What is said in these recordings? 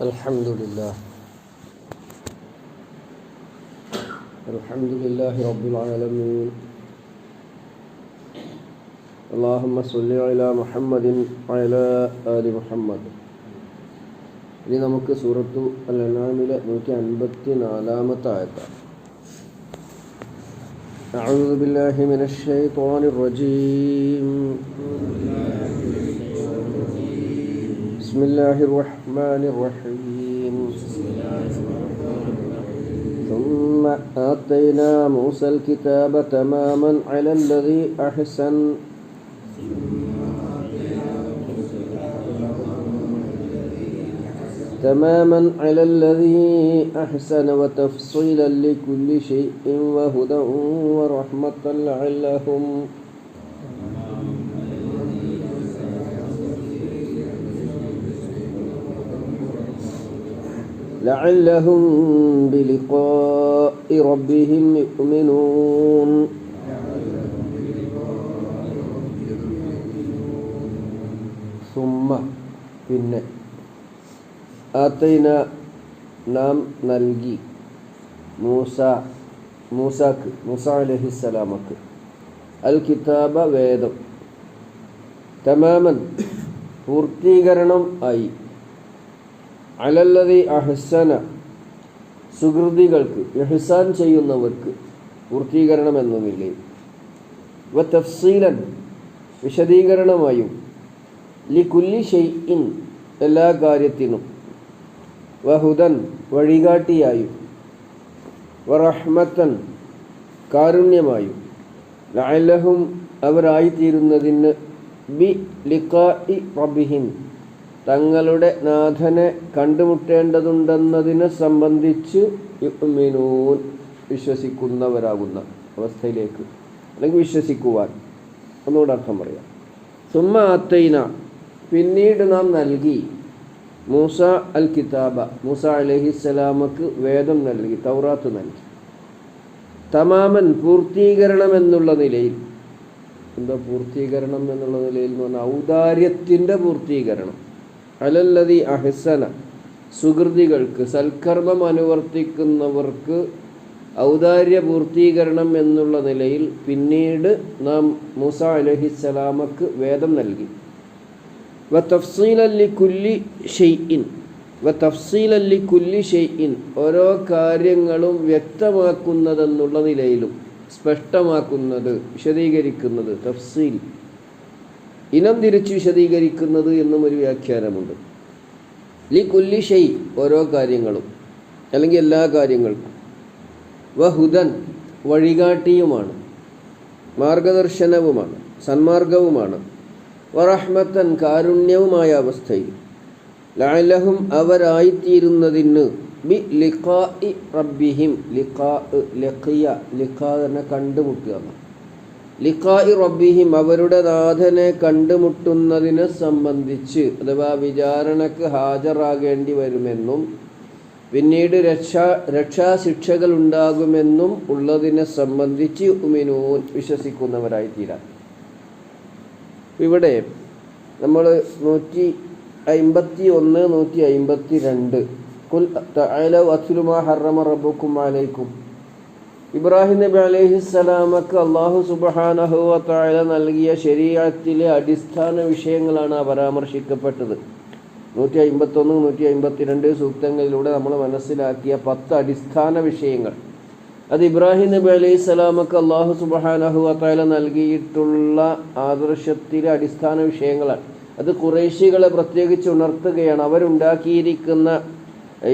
الحمد لله الحمد لله رب العالمين اللهم صل على محمد وعلى آل محمد ഇനി നമുക്ക് സൂറത്തു അൽ അനാമിലെ നൂറ്റി അൻപത്തി നാലാമത്തെ ആയത്താണ് أعوذ بالله من الشيطان الرجيم بسم الله الرحمن الرحيم. ثم آتينا موسى الكتاب تماما على الذي أحسن. تماما على الذي أحسن وتفصيلا لكل شيء وهدى ورحمة لعلهم. لعلهم بلقاء ربهم يؤمنون ثم പിന്നെ ആത്തൈന നാം നൽകി മൂസ മൂസാക്ക് മൂസ അലഹിസ്സലാമക്ക് അൽ കിതാബ വേദം തമാമൻ പൂർത്തീകരണം ആയി അലല്ലതി അഹ്സന സുഹൃതികൾക്ക് എഹ്സാൻ ചെയ്യുന്നവർക്ക് പൂർത്തീകരണം എന്നുമില്ലേ വ തഫ്സീലൻ വിശദീകരണമായും ലി കുല്ലി ഷെയ്ഇൻ എല്ലാ കാര്യത്തിനും വഹുദൻ വഴികാട്ടിയായും വറഹ്മത്തൻ കാരുണ്യമായും ലഅല്ലഹും അവരായിത്തീരുന്നതിന് ബി ലിഖാഇ റബ്ബിഹിം തങ്ങളുടെ നാഥനെ കണ്ടുമുട്ടേണ്ടതുണ്ടെന്നതിനെ സംബന്ധിച്ച് മിനൂൻ വിശ്വസിക്കുന്നവരാകുന്ന അവസ്ഥയിലേക്ക് അല്ലെങ്കിൽ വിശ്വസിക്കുവാൻ. ഒന്നുകൂടെ അർത്ഥം പറയാം. സുമ്മ അത്തൈന പിന്നീട് നാം നൽകി മൂസ അൽ കിതാബ മൂസ അലഹിസ്സലാമക്ക് വേദം നൽകി തൗറാത്ത് നൽകി. തമാമൻ പൂർത്തീകരണം എന്നുള്ള നിലയിൽ എന്താ പൂർത്തീകരണം എന്നുള്ള നിലയിൽ എന്ന് പറഞ്ഞാൽ ഔദാര്യത്തിന്റെ പൂർത്തീകരണം. അലല്ലതി അഹസന. സുഹൃതികൾക്ക് സൽക്കർമ്മം അനുവർത്തിക്കുന്നവർക്ക് ഔദാര്യ പൂർത്തീകരണം എന്നുള്ള നിലയിൽ പിന്നീട് നാം മൂസ അലഹിസലാമക്ക് വേദം നൽകി. വ തഫ്സീലല്ലി കുല്ലി ഷെയ്ഇൻ വ തഫ്സീലല്ലി കുല്ലി ഷെയ്ഇൻ ഓരോ കാര്യങ്ങളും വ്യക്തമാക്കുന്നതെന്നുള്ള നിലയിലും സ്പഷ്ടമാക്കുന്നത് വിശദീകരിക്കുന്നത് തഫ്സീൽ ഇനം തിരിച്ച് വിശദീകരിക്കുന്നത് എന്നും ഒരു വ്യാഖ്യാനമുണ്ട്. ലി കുല്ലി ഷെയ് ഓരോ കാര്യങ്ങളും അല്ലെങ്കിൽ എല്ലാ കാര്യങ്ങൾക്കും വഹുദൻ വഴികാട്ടിയുമാണ് മാർഗദർശനവുമാണ് സന്മാർഗവുമാണ് വറഹ്മത്തൻ കാരുണ്യവുമായ അവസ്ഥയിൽ. ലാലഹും അവരായിത്തീരുന്നതിന് ബി ലിഖാഇ റബ്ബിഹിം ലിഖാ ലഖിയ ലിഖാ തന്നെ കണ്ടുമുട്ടുക ലിഖാഇ റബ്ബിഹിം അവരുടെ നാഥനെ കണ്ടുമുട്ടുന്നതിനെ സംബന്ധിച്ച് അഥവാ വിചാരണക്ക് ഹാജരാകേണ്ടി വരുമെന്നും പിന്നീട് രക്ഷാ രക്ഷാശിക്ഷകൾ ഉണ്ടാകുമെന്നും ഉള്ളതിനെ സംബന്ധിച്ച് ഉമിനൂൻ വിശ്വസിക്കുന്നവരായി തീരാം ഇവിടെ നമ്മൾ നൂറ്റി അമ്പത്തി ഒന്ന് നൂറ്റി അമ്പത്തി രണ്ട് കുൽ തഅല വസ്ലുമാ ഹറമ റബ്ബുക്കും അലൈക്കും ഇബ്രാഹിം നബി അലൈഹിസ്സലാമക്ക് അള്ളാഹു സുബ്ഹാനഹു വതആല നൽകിയ ശരീരത്തിലെ അടിസ്ഥാന വിഷയങ്ങളാണ് പരാമർശിക്കപ്പെട്ടത്. നൂറ്റി അമ്പത്തൊന്ന് നൂറ്റി അമ്പത്തിരണ്ട് സൂക്തങ്ങളിലൂടെ നമ്മൾ മനസ്സിലാക്കിയ പത്ത് അടിസ്ഥാന വിഷയങ്ങൾ. അത് ഇബ്രാഹിം നബി അലൈഹി സ്വലാമക്ക് അള്ളാഹു സുബാനഹു വത്താല നൽകിയിട്ടുള്ള ആദർശത്തിലെ അടിസ്ഥാന വിഷയങ്ങളാണ്. അത് കുറേശികളെ പ്രത്യേകിച്ച് ഉണർത്തുകയാണ്. അവരുണ്ടാക്കിയിരിക്കുന്ന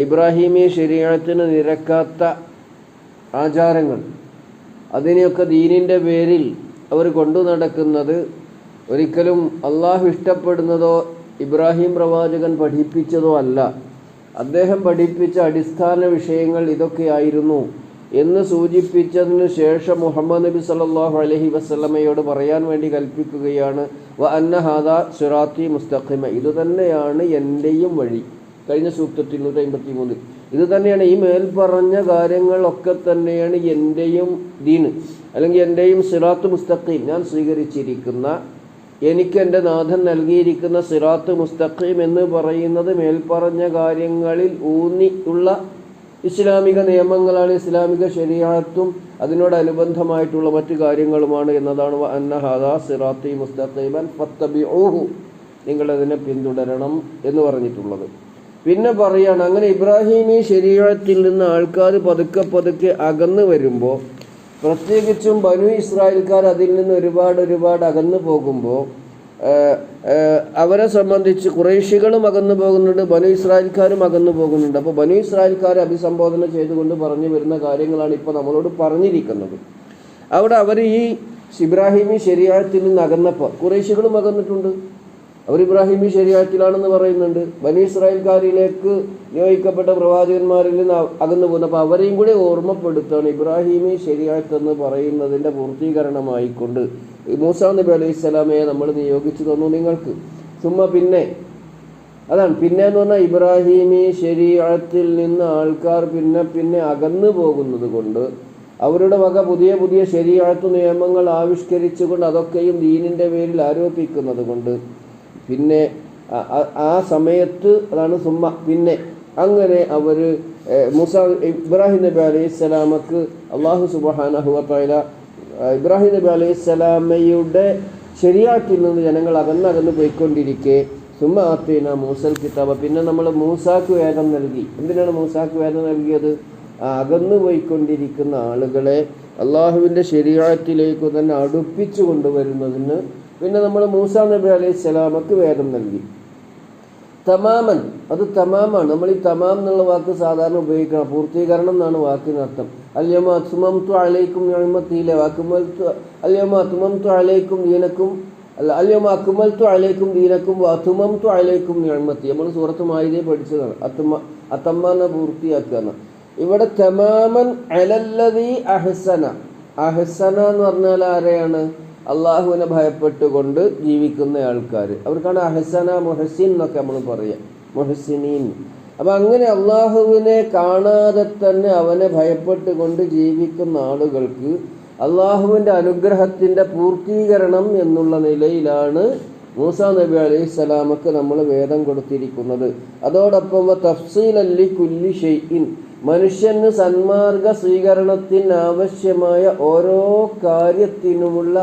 ഇബ്രാഹിമി ശരീരത്തിന് നിരക്കാത്ത ആചാരങ്ങൾ. അതിനെയൊക്കെ ദീനിന്റെ പേരിൽ അവർ കൊണ്ടു നടക്കുന്നത് ഒരിക്കലും അള്ളാഹു ഇഷ്ടപ്പെടുന്നതോ ഇബ്രാഹിം പ്രവാചകൻ പഠിപ്പിച്ചതോ അല്ല. അദ്ദേഹം പഠിപ്പിച്ച അടിസ്ഥാന വിഷയങ്ങൾ ഇതൊക്കെയായിരുന്നു എന്ന് സൂചിപ്പിച്ചതിന് ശേഷം മുഹമ്മദ് നബി സല്ലല്ലാഹു അലഹി വസ്ലമയോട് പറയാൻ വേണ്ടി കൽപ്പിക്കുകയാണ് വ അന്നഹാദ സുറാത്തി മുസ്തഖിമ. ഇതുതന്നെയാണ് എന്റെയും വഴി. കഴിഞ്ഞ സൂക്തത്തിൽ നൂറ്റി അമ്പത്തി മൂന്നിൽ ഇത് തന്നെയാണ് ഈ മേൽപ്പറഞ്ഞ കാര്യങ്ങളൊക്കെ തന്നെയാണ് എന്റെയും ദീന് അല്ലെങ്കിൽ എന്റെയും സിറാത്ത് മുസ്തഖീം. ഞാൻ സ്വീകരിച്ചിരിക്കുന്ന എനിക്ക് എന്റെ നാഥൻ നൽകിയിരിക്കുന്ന സിറാത്ത് മുസ്തഖീം എന്ന് പറയുന്നത് മേൽപ്പറഞ്ഞ കാര്യങ്ങളിൽ ഊന്നി ഉള്ള ഇസ്ലാമിക നിയമങ്ങളാണ് ഇസ്ലാമിക ശരിയാത്തും അതിനോടനുബന്ധമായിട്ടുള്ള മറ്റു കാര്യങ്ങളുമാണ് എന്നതാണ്. അന്ന ഹാദാ സിറാത്തി മുസ്തഖീമൻ ഫത്തബിഊഹു. നിങ്ങളതിനെ പിന്തുടരണം എന്ന് പറഞ്ഞിട്ടുള്ളത്. പിന്നെ പറയാണ് അങ്ങനെ ഇബ്രാഹിമി ശരീരത്തിൽ നിന്ന് ആൾക്കാർ പതുക്കെ പതുക്കെ അകന്നു വരുമ്പോൾ പ്രത്യേകിച്ചും ബനു ഇസ്രായേൽക്കാർ അതിൽ നിന്ന് ഒരുപാട് ഒരുപാട് അകന്നു പോകുമ്പോൾ അവരെ സംബന്ധിച്ച് കുറേശികളും അകന്നു പോകുന്നുണ്ട് ബനു ഇസ്രായേൽക്കാരും അകന്നു പോകുന്നുണ്ട്. അപ്പോൾ ബനു ഇസ്രായേൽക്കാരെ അഭിസംബോധന ചെയ്തുകൊണ്ട് പറഞ്ഞു വരുന്ന കാര്യങ്ങളാണ് ഇപ്പോൾ നമ്മളോട് പറഞ്ഞിരിക്കുന്നത്. അവിടെ അവർ ഈ ഇബ്രാഹിമി ശരിയാഴത്തിൽ നിന്ന് അകന്നപ്പോൾ കുറേശികളും അകന്നിട്ടുണ്ട്. അവർ ഇബ്രാഹിമി ശരിയാക്കിലാണെന്ന് പറയുന്നുണ്ട്. ബനി ഇസ്രായേൽക്കാരിലേക്ക് നിയോഗിക്കപ്പെട്ട പ്രവാചകന്മാരിൽ നിന്ന് അകന്നു പോകുന്നു. അപ്പോൾ അവരെയും കൂടി ഓർമ്മപ്പെടുത്താണ് ഇബ്രാഹിമി ശരിയാക്കെന്ന് എന്ന് പറയുന്നതിന്റെ പൂർത്തീകരണമായിക്കൊണ്ട്. മൂസാ നബി അലൈഹി സ്വലാമയെ നമ്മൾ നിയോഗിച്ചു തന്നു നിങ്ങൾക്ക്. ചുമ്മാ പിന്നെ അതാണ്. പിന്നെ എന്ന് പറഞ്ഞാൽ ഇബ്രാഹിമി ശരീരത്തിൽ നിന്ന് ആൾക്കാർ പിന്നെ പിന്നെ അകന്നു പോകുന്നത് കൊണ്ട് അവരുടെ വക പുതിയ പുതിയ ശരീരത്തു നിയമങ്ങൾ ആവിഷ്കരിച്ചുകൊണ്ട് അതൊക്കെയും ദീനിന്റെ പേരിൽ ആരോപിക്കുന്നത് കൊണ്ട് പിന്നെ ആ സമയത്ത് അതാണ് സുമ്മ. പിന്നെ അങ്ങനെ അവർ മുസ ഇബ്രാഹിം നബി അലൈഹി സ്വലാമക്ക് അള്ളാഹു സുബാനഹുല ഇബ്രാഹിം നബി അലൈഹി സ്വലാമയുടെ ശരിയാറ്റിൽ നിന്ന് ജനങ്ങൾ അകന്നകന്ന് പോയിക്കൊണ്ടിരിക്കെ സുമ്മ ആത്തേന മൂസൽ കിതാബ്. പിന്നെ നമ്മൾ മൂസാക്ക് വേദം നൽകി. എന്തിനാണ് മൂസാക്ക് വേദം നൽകിയത്? അകന്നു പോയിക്കൊണ്ടിരിക്കുന്ന ആളുകളെ അള്ളാഹുവിന്റെ ശരിയാറ്റിലേക്ക് തന്നെ അടുപ്പിച്ചു കൊണ്ടുവരുന്നതിന് പിന്നെ നമ്മൾ മൂസ നബി അലൈഹി സ്വലാമക്ക് വേദം നൽകി. തമാമൻ അത് തമാമാണ്. നമ്മൾ ഈ തമാം എന്നുള്ള വാക്ക് സാധാരണ ഉപയോഗിക്കണം. പൂർത്തീകരണം എന്നാണ് വാക്കിനർത്ഥം അല്യമ അസുമംതു അലൈക്കും ഞഴമത്തിയിലെ വാക്കുമൽ അല്യമ അത്തുമംതു അലൈക്കും ദീനക്കും അല്ല അല്യമ അക്കുമൽത്തു അലൈക്കും ദീനക്കും അത്തുമംതു അലൈക്കും ഞഴമത്തി നമ്മൾ സൂറത്ത് മായിതയെ പഠിച്ചതാണ്. അത്തുമ അത്തമ്മ എന്ന പൂർത്തിയാക്കുക ഇവിടെ തമാമൻ അലല്ലതി അഹസന. അഹസന എന്ന് പറഞ്ഞാൽ ആരെയാണ്? അള്ളാഹുവിനെ ഭയപ്പെട്ടുകൊണ്ട് ജീവിക്കുന്ന ആൾക്കാർ അവർക്കാണ് അഹസന മൊഹസിൻ എന്നൊക്കെ നമ്മൾ പറയാം. മുഹസിനീൻ അപ്പം അങ്ങനെ അള്ളാഹുവിനെ കാണാതെ തന്നെ അവനെ ഭയപ്പെട്ടുകൊണ്ട് ജീവിക്കുന്ന ആളുകൾക്ക് അള്ളാഹുവിന്റെ അനുഗ്രഹത്തിന്റെ പൂർത്തീകരണം എന്നുള്ള നിലയിലാണ് മൂസ നബി അലൈഹി സ്വലാമക്ക് നമ്മൾ വേദം കൊടുത്തിരിക്കുന്നത്. അതോടൊപ്പം തഫ്സീൽ അല്ലി കുല്ലി ഷെയ്യിൻ മനുഷ്യന് സന്മാർഗ സ്വീകരണത്തിന് ആവശ്യമായ ഓരോ കാര്യത്തിനുമുള്ള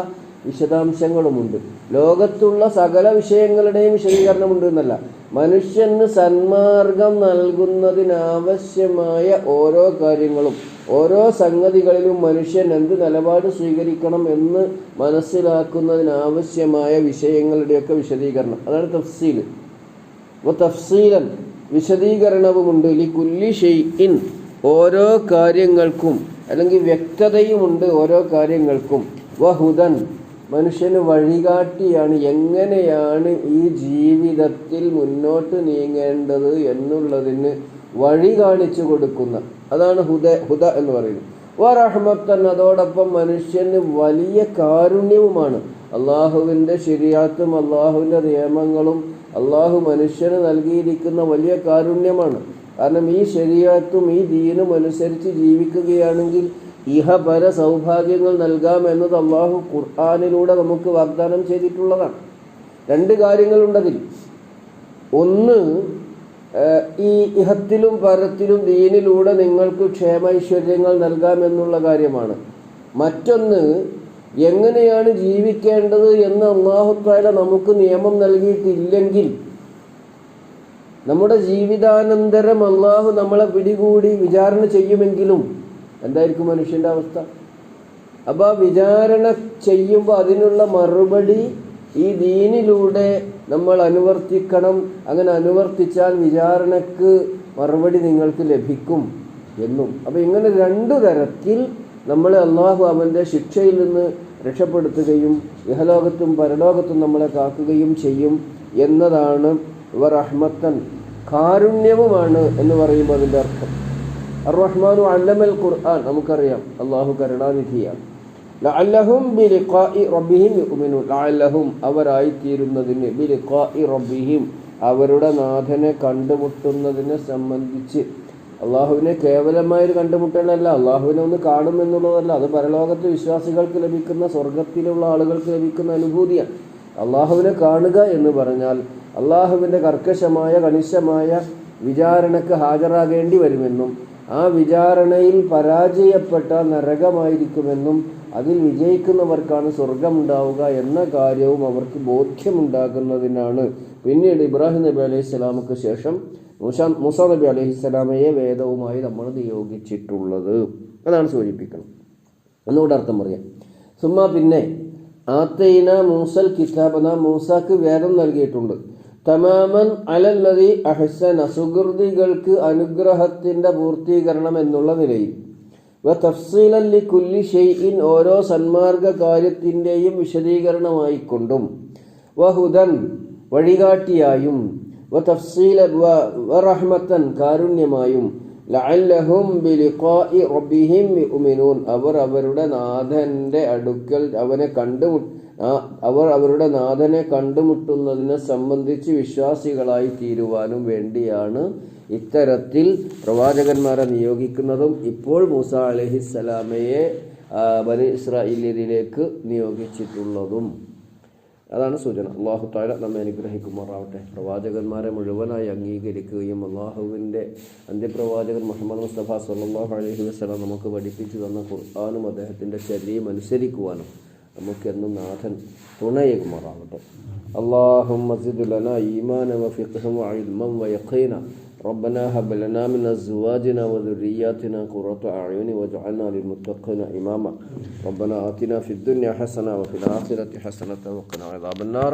വിശദാംശങ്ങളുമുണ്ട്. ലോകത്തുള്ള സകല വിഷയങ്ങളുടെയും വിശദീകരണമുണ്ട് എന്നല്ല. മനുഷ്യന് സന്മാർഗം നൽകുന്നതിനാവശ്യമായ ഓരോ കാര്യങ്ങളും ഓരോ സംഗതികളിലും മനുഷ്യൻ എന്ത് നിലപാട് സ്വീകരിക്കണം എന്ന് മനസ്സിലാക്കുന്നതിനാവശ്യമായ വിഷയങ്ങളുടെയൊക്കെ വിശദീകരണം. അതാണ് തഫ്സീൽ അപ്പോൾ തഫ്സീലൻ വിശദീകരണവുമുണ്ട്. ലി കുല്ലി ഷെയ്ഇൻ ഓരോ കാര്യങ്ങൾക്കും അല്ലെങ്കിൽ വ്യക്തതയുമുണ്ട് ഓരോ കാര്യങ്ങൾക്കും. വഹുദൻ മനുഷ്യന് വഴികാട്ടിയാണ് എങ്ങനെയാണ് ഈ ജീവിതത്തിൽ മുന്നോട്ട് നീങ്ങേണ്ടത് എന്നുള്ളതിന് വഴി കാണിച്ചു കൊടുക്കുന്ന അതാണ് ഹുദ ഹുദ എന്ന് പറയുന്നത്. വറഹ്മത്തൻ അതോടൊപ്പം മനുഷ്യന് വലിയ കാരുണ്യവുമാണ്. അള്ളാഹുവിന്റെ ശരിയാത്തും അള്ളാഹുവിന്റെ നിയമങ്ങളും അള്ളാഹു മനുഷ്യന് നൽകിയിരിക്കുന്ന വലിയ കാരുണ്യമാണ്. കാരണം ഈ ശരിയാത്തും ഈ ദീനും അനുസരിച്ച് ജീവിക്കുകയാണെങ്കിൽ ഇഹപര സൗഭാഗ്യങ്ങൾ നൽകാം എന്നത് അള്ളാഹു ഖുർആാനിലൂടെ നമുക്ക് വാഗ്ദാനം ചെയ്തിട്ടുള്ളതാണ്. രണ്ട് കാര്യങ്ങളുണ്ടതിൽ ഒന്ന് ഈ ഇഹത്തിലും പരത്തിലും ദീനിലൂടെ നിങ്ങൾക്ക് ക്ഷേമൈശ്വര്യങ്ങൾ നൽകാമെന്നുള്ള കാര്യമാണ്. മറ്റൊന്ന് എങ്ങനെയാണ് ജീവിക്കേണ്ടത് എന്ന് അള്ളാഹുത്താല നമുക്ക് നിയമം നൽകിയിട്ടില്ലെങ്കിൽ നമ്മുടെ ജീവിതാനന്തരം അള്ളാഹു നമ്മളെ പിടികൂടി വിചാരണ ചെയ്യുമെങ്കിലും എന്തായിരിക്കും മനുഷ്യന്റെ അവസ്ഥ? അപ്പോൾ ആ വിചാരണ ചെയ്യുമ്പോൾ അതിനുള്ള മറുപടി ഈ ദീനിലൂടെ നമ്മൾ അനുവർത്തിക്കണം. അങ്ങനെ അനുവർത്തിച്ചാൽ വിചാരണക്ക് മറുപടി നിങ്ങൾക്ക് ലഭിക്കും എന്നും. അപ്പോൾ ഇങ്ങനെ രണ്ടു തരത്തിൽ നമ്മളെ അള്ളാഹു അവന്റെ ശിക്ഷയിൽ നിന്ന് രക്ഷപ്പെടുത്തുകയും ഇഹലോകത്തും പരലോകത്തും നമ്മളെ കാക്കുകയും ചെയ്യും എന്നതാണ് ഇവർ അഹ്മത്തൻ കാരുണ്യവുമാണ് എന്ന് പറയുമ്പോൾ അതിന്റെ അർത്ഥം. അർറഹ്മാനു അല്ലമൽ ഖുർആൻ. നമുക്കറിയാം. അള്ളാഹു കരുണാനിധിയാണ്. ലഅല്ലഹും റബ്ബിഹിം റബ്ബിഹിം അവരുടെ നാഥനെ കണ്ടുമുട്ടുന്നതിനെ സംബന്ധിച്ച് അള്ളാഹുവിനെ കേവലമായൊരു കണ്ടുമുട്ടലല്ല. അള്ളാഹുവിനെ ഒന്ന് കാണും എന്നുള്ളതല്ല. അത് പരലോകത്തെ വിശ്വാസികൾക്ക് ലഭിക്കുന്ന സ്വർഗത്തിലുള്ള ആളുകൾക്ക് ലഭിക്കുന്ന അനുഭൂതിയാണ്. അള്ളാഹുവിനെ കാണുക എന്ന് പറഞ്ഞാൽ അള്ളാഹുവിന്റെ കർക്കശമായ കണിശമായ വിചാരണക്ക് ഹാജരാകേണ്ടി വരുമെന്നും ആ വിചാരണയിൽ പരാജയപ്പെട്ട നരകമായിരിക്കുമെന്നും അതിൽ വിജയിക്കുന്നവർക്കാണ് സ്വർഗമുണ്ടാവുക എന്ന കാര്യവും അവർക്ക് ബോധ്യമുണ്ടാകുന്നതിനാണ്. പിന്നീട് ഇബ്രാഹിം നബി അലൈഹി സ്വലാമക്ക് ശേഷം മൂസ മുസാ നബി അലൈഹി സ്വലാമയെ വേദവുമായി നമ്മൾ നിയോഗിച്ചിട്ടുള്ളത്. അതാണ് സൂചിപ്പിക്കണം ഒന്നുകൂടെ അർത്ഥം പറയാം. സുമ്മ പിന്നെ ആത്തൈന മൂസൽ കിതാബ് നാം മൂസാക്ക് വേദം നൽകിയിട്ടുണ്ട്. തമാമൻ അലല്ലതി അഹസന സുഹൃതികൾക്ക് അനുഗ്രഹത്തിന്റെ പൂർത്തീകരണം എന്നുള്ള നിലയിൽ. വ തഫ്സീലല്ലി കുല്ലി ഷെയ്ഇൻ ഓരോ സന്മാർഗ കാര്യത്തിന്റെയും വിശദീകരണമായിക്കൊണ്ടും വഹുദൻ വഴികാട്ടിയായും വ തഫ്സീല വ കാരുണ്യമായും. ലഅല്ലഹും ബിലിഖാഇ റബ്ബിഹിം യുമിനൂൻ അവർ അവരുടെ നാഥന്റെ അടുക്കൽ അവനെ കണ്ടുമു അവർ അവരുടെ നാഥനെ കണ്ടുമുട്ടുന്നതിനെ സംബന്ധിച്ച് വിശ്വാസികളായി തീരുവാനും വേണ്ടിയാണ് ഇത്തരത്തിൽ പ്രവാചകന്മാരെ നിയോഗിക്കുന്നതും ഇപ്പോൾ മൂസ അലഹിസ്സലാമയെ ബനി ഇസ്രായേലിലേക്ക് നിയോഗിച്ചിട്ടുള്ളതും. അതാണ് സൂചന. അള്ളാഹു താല നമ്മെ അനുഗ്രഹിക്കുമാറാവട്ടെ. പ്രവാചകന്മാരെ മുഴുവനായി അംഗീകരിക്കുകയും അള്ളാഹുവിന്റെ അന്ത്യപ്രവാചകൻ മുഹമ്മദ് മുസ്തഫ സല്ലാഹു അലഹി വസ്ലാം നമുക്ക് പഠിപ്പിച്ചു തന്ന ഖുർആാനും അദ്ദേഹത്തിന്റെ ശരീരം അനുസരിക്കുവാനും നമുക്കെന്നും നാഥൻ തുണയേകുമാറാവട്ടെ اللهم زد لنا إيمانا وفقها وعلما ويقينا ربنا هب لنا من أزواجنا وذرياتنا قرة أعين واجعلنا للمتقين إماما ربنا آتنا في الدنيا حسنة وفي الآخرة حسنة وقنا عذاب النار